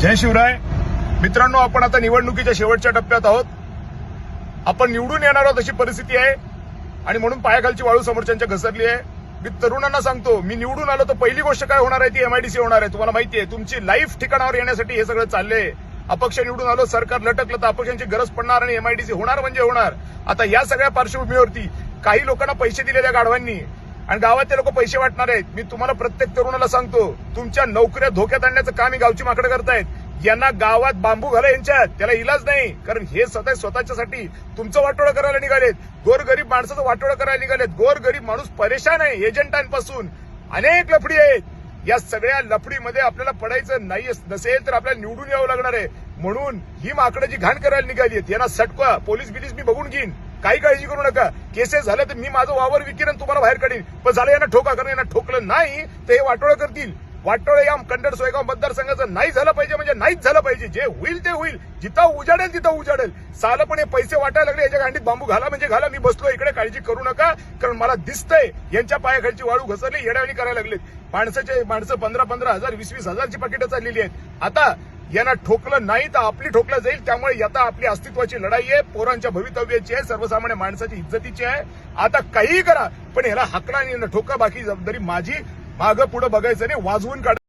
जय शिवराय. मित्रांनो आपण आता निवडणुकीच्या शेवटच्या टप्प्यात आहोत. आपण निवडून येणार आहोत अशी परिस्थिती आहे. आणि म्हणून पायाखालची वाळू समोरच्यांच्या घसरली आहे. मी तरुणांना सांगतो मी निवडून आलो तर पहिली गोष्ट काय होणार आहे ती एमआयडीसी होणार आहे. तुम्हाला माहिती आहे तुमची लाईफ ठिकाणावर येण्यासाठी हे सगळं चाललंय. अपक्ष निवडून आलो सरकार लटकलं तर अपक्षांची गरज पडणार आणि एमआयडीसी होणार म्हणजे होणार. आता या सगळ्या पार्श्वभूमीवरती काही लोकांना पैसे दिलेल्या गाढवांनी आणि गावातले लोक पैसे वाटणार आहेत. मी तुम्हाला प्रत्येक तरुणाला सांगतो तुमच्या नोकऱ्या धोक्यात आणण्याचं काम ही गावची माकडं करतायत. यांना गावात बांबू घाला यांच्यात त्याला इलाज नाही. कारण हे स्वतः स्वतःच्यासाठी तुमचं वाटोळं करायला निघालेत. गोरगरीब माणसाचं वाटोळं करायला निघालेत. गोरगरीब माणूस परेशान आहे एजंटांपासून. अनेक लफडी आहेत. या सगळ्या लफडीमध्ये आपल्याला पडायचं नाही नसेल तर आपल्याला निवडून यावं लागणार आहे. म्हणून ही माकडं जी घाण करायला निघाली आहेत यांना सटका. पोलीस बिलीस मी बघून घेईन. काही काळजी करू नका. केसेस झालं तर मी माझं वावर विकिरण आणि तुम्हाला बाहेर काढीन. पण झालं यांना ठोका कारण यांना ठोकलं नाही तर हे वाटोळं करतील. वाटोळे या कंडर सोयगाव मतदारसंघाचं नाही झालं पाहिजे म्हणजे नाहीच झालं पाहिजे. जे होईल ते होईल. जिथं उजाडेल तिथं उजाडेल. सालपणे पैसे वाटायला लागले याच्या गांडीत बांबू घाला म्हणजे घाला. मी बसलो इकडे काळजी करू नका कारण मला दिसतंय यांच्या पायाखालची वाळू घसरली येड्यावणी करायला लागलेत. माणसाचे माणसं पंधरा पंधरा हजार वीस वीस हजारची पाकिटं चाललेली आहेत. आता यांना ठोकलं नाही तर आपली ठोकलं जाईल. त्यामुळे आता आपली अस्तित्वाची लढाई आहे पोरांच्या भवितव्याची आहे सर्वसामान्य माणसाची इज्जतीची आहे. आता काहीही करा पण ह्याला हकला आणि ठोका बाकी जबाबदारी माझी. मागं पुढे बघायचं नाही वाजवून काढ.